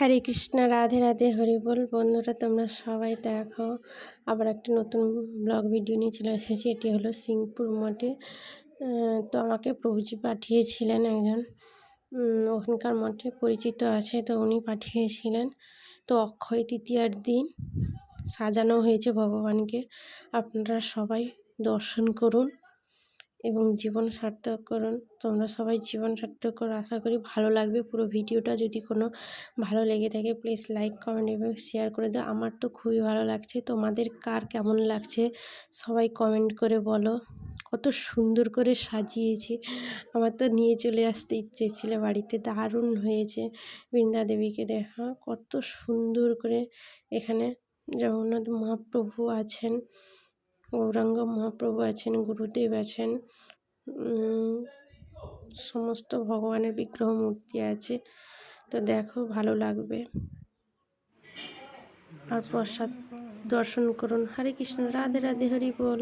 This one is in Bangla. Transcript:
হরে কৃষ্ণ, রাধে রাধে, হরি বল। বন্ধুরা, তোমরা সবাই দেখো, আবার একটা নতুন ব্লগ ভিডিও নিয়ে চলে এসেছি। এটি হলো সিংপুর মঠে। তো আমাকে প্রভুজি পাঠিয়েছিলেন একজন। ওখানকার মঠে পরিচিত আছে, তো উনি পাঠিয়েছিলেন। তো অক্ষয় তৃতীয়ার দিন সাজানো হয়েছে ভগবানকে। আপনারা সবাই দর্শন করুন। এবং জীবন সার্থক করুন। তোমরা সবাই জীবন সার্থক আশা করি ভালো লাগবে পুরো ভিডিওটা। যদি কোনো ভালো লেগে থাকে প্লিজ লাইক কমেন্ট এবং শেয়ার করে দাও। আমার তো খুবই ভালো লাগছে। তোমাদের কার কেমন লাগছে, সবাই কমেন্ট করে বলো। কত সুন্দর করে সাজিয়েছি। আমার তো নিয়ে চলে আসতে ইচ্ছে ছিল। বাড়িতে দারুণ হয়েছে। বৃন্দা দেবীকে দেখা। কত সুন্দর করে এখানে জগন্নাথ মহাপ্রভু আছেন। গৌরাঙ্গ মহাপ্রভু আছেন, গুরুদেব আছেন সমস্ত ভগবানের বিগ্রহ মূর্তি আছে। তো দেখো, ভালো লাগবে। আর প্রসাদ দর্শন করুন। হরে কৃষ্ণ, রাধে রাধে, হরি বল।